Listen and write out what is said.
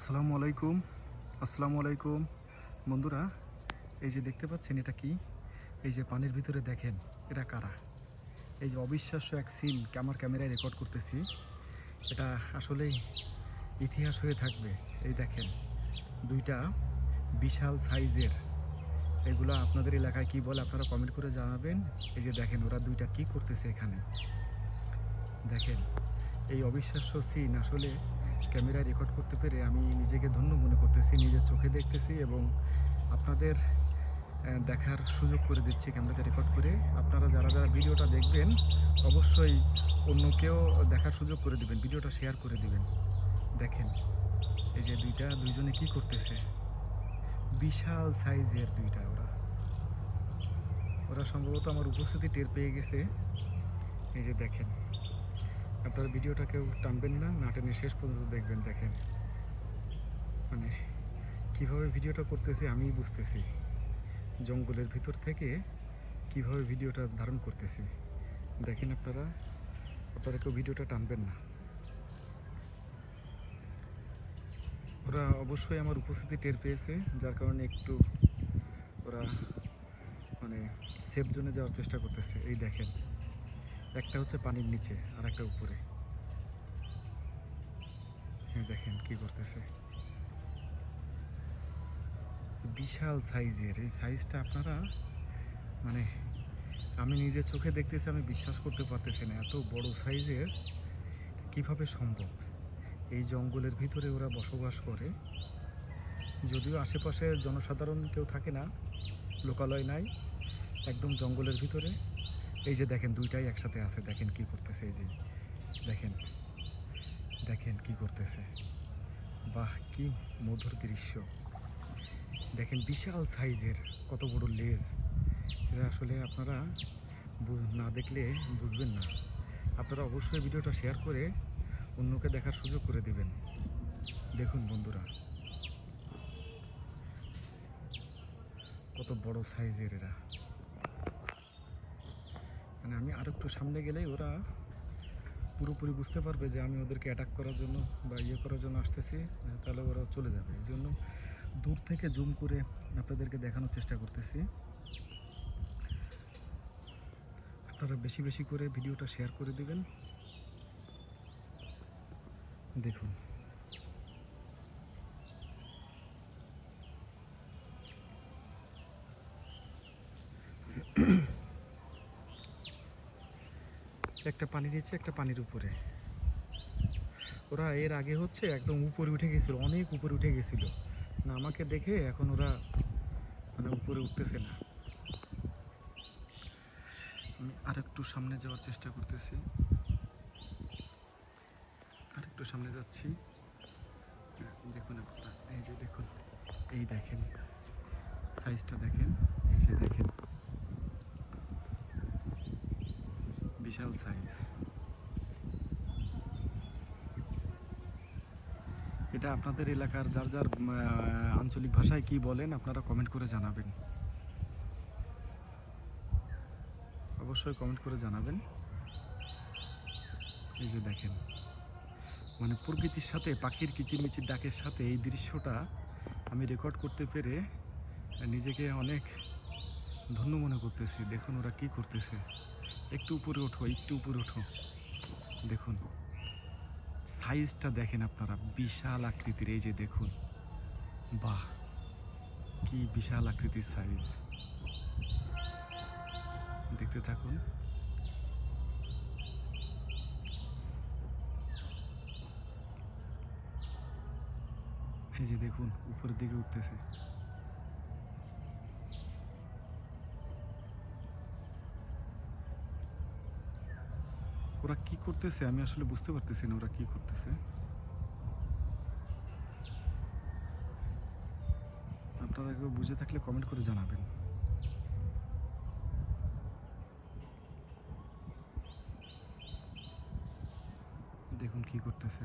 আসসালামু আলাইকুম। আসসালামু আলাইকুম। বন্ধুরা, এই যে দেখতে পাচ্ছেন এটা কি? এই যে পানির ভিতরে দেখেন, এটা কারা? এই যে অবিশ্বাস্য এক সিন আমার ক্যামেরায় রেকর্ড করতেছি। এটা আসলেই ইতিহাস হয়ে থাকবে। এই দেখেন, দুইটা বিশাল সাইজের। এগুলো আপনাদের এলাকায় কি বলে আপনারা কমেন্ট করে জানাবেন। এই যে দেখেন, ওরা দুইটা কি করতেছে এখানে? দেখেন, এই অবিশ্বাস্য সিন আসলে ক্যামেরায় রেকর্ড করতে পেরে আমি নিজেকে ধন্য মনে করতেছি, নিজের চোখে দেখতেছি এবং আপনাদের দেখার সুযোগ করে দিচ্ছি ক্যামেরাতে রেকর্ড করে। আপনারা যারা যারা ভিডিওটা দেখবেন, অবশ্যই অন্যকেও দেখার সুযোগ করে দিবেন, ভিডিওটা শেয়ার করে দিবেন। দেখেন, এই যে দুইটা, দুইজনে কি করতেছে? বিশাল সাইজের দুইটা ওরা। ওরা সম্ভবত আমার উপস্থিতি টের পেয়ে গেছে। এই যে দেখেন আপনারা ভিডিওটা কেউ টানবেন না না টেনে শেষ পর্যন্ত দেখবেন, দেখেন। মানে কীভাবে ভিডিওটা করতেছি আমি বুঝতেছি। জঙ্গলের ভিতর থেকে কীভাবে ভিডিওটা ধারণ করতেছি। দেখেন আপনারা আপনারা কেউ ভিডিওটা টানবেন না। ওরা অবশ্যই আমার উপস্থিতি টের পেয়েছে, যার কারণে একটু ওরা মানে সেফ জোনে যাওয়ার চেষ্টা করতেছে। এই দেখেন। একটা হচ্ছে পানির নিচে, আর একটা উপরে। হ্যাঁ দেখেন কি করতেছে। বিশাল সাইজের। এই সাইজটা আপনারা মানে আমি নিজের চোখে দেখতেছি, আমি বিশ্বাস করতে পারতেছি না। এত বড় সাইজের কীভাবে সম্ভব? এই জঙ্গলের ভিতরে ওরা বসবাস করে। যদিও আশেপাশে জনসাধারণ কেউ থাকে না, লোকালয় নাই, একদম জঙ্গলের ভিতরে। এই যে দেখেন, দুইটাই একসাথে আছে। দেখেন কি করতেছে এই যে। দেখেন দেখেন কি করতেছে। বাহ, কি মধুর দৃশ্য। দেখেন, বিশাল সাইজের কত বড় লেজ। এটা আসলে আপনারা না দেখলে বুঝবেন না। আপনারা অবশ্যই ভিডিওটা শেয়ার করে অন্যকে দেখার সুযোগ করে দিবেন। দেখুন বন্ধুরা। কত বড় সাইজের এরা। আমি আর একটু সামনে গেলেই ওরা পুরোপুরি বুঝতে পারবে যে আমি ওদেরকে অ্যাটাক করার জন্য বা ইয়ে করার জন্য আসতেছি তাহলে ওরা চলে যাবে। এই জন্য দূর থেকে জুম করে আপনাদেরকে দেখানোর চেষ্টা করতেছি। আপনারা বেশি বেশি করে ভিডিওটা শেয়ার করে দেবেন। দেখুন। একটা পানির নিচে একটা পানির উপরে। ওরা এর আগে হচ্ছে একদম উপরে উঠে গেছিল অনেক উপরে উঠে গেছিল। না আমাকে দেখে এখন ওরা মানে উপরে উঠতেছে না। আমি আরেকটু সামনে যাওয়ার চেষ্টা করতেছি। আরেকটু সামনে যাচ্ছি। হ্যাঁ, দেখুন আপনারা এই যে দেখুন এই দেখেন সাইজটা দেখেন এই যে দেখেন। বিশাল সাইজ এটা আপনাদের এলাকার যার যার আঞ্চলিক ভাষায় কি বলেন, আপনারা কমেন্ট করে জানাবেন। অবশ্যই কমেন্ট করে জানাবেন। এই যে দেখেন মানে প্রকৃতির সাথে, পাখির কিচিরমিচির ডাকের সাথে এই দৃশ্যটা আমি রেকর্ড করতে পেরে নিজেকে অনেক ধন্য মনে করতেছি। দেখুন ওরা কি করতেছে। একটু উপরে ওঠো, একটু উপরে ওঠো। দেখুন সাইজটা দেখেন আপনারা, বিশাল আকৃতির। এই যে দেখুন, বাহ, কি বিশাল আকৃতির সাইজ দেখতে থাকুন। এই যে দেখুন, উপরের দিকে উঠতেছে। ওরা কি করতেছে? আমি আসলে বুঝতে পারতেছি না ওরা কি করতেছে। আপনারা কেউ বুঝে থাকলে কমেন্ট করে জানাবেন। দেখুন কি করতেছে।